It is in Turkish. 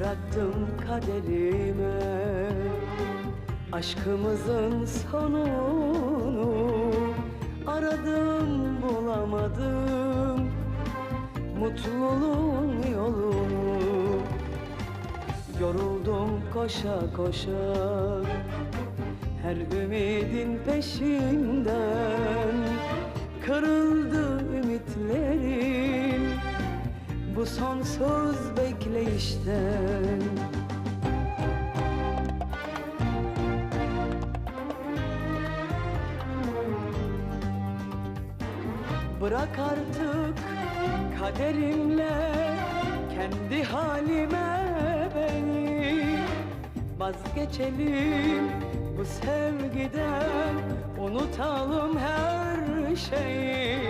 Bıraktım kaderime Aşkımızın sonunu Aradım bulamadım. Mutluluğun yolunu Yoruldum koşa koşa. Her ümidin peşinden Kırıldı ümitlerim. Bu sonsuz bekleyişten Bırak artık kaderimle kendi halime beni. Vazgeçelim bu sevgiden unutalım her şeyi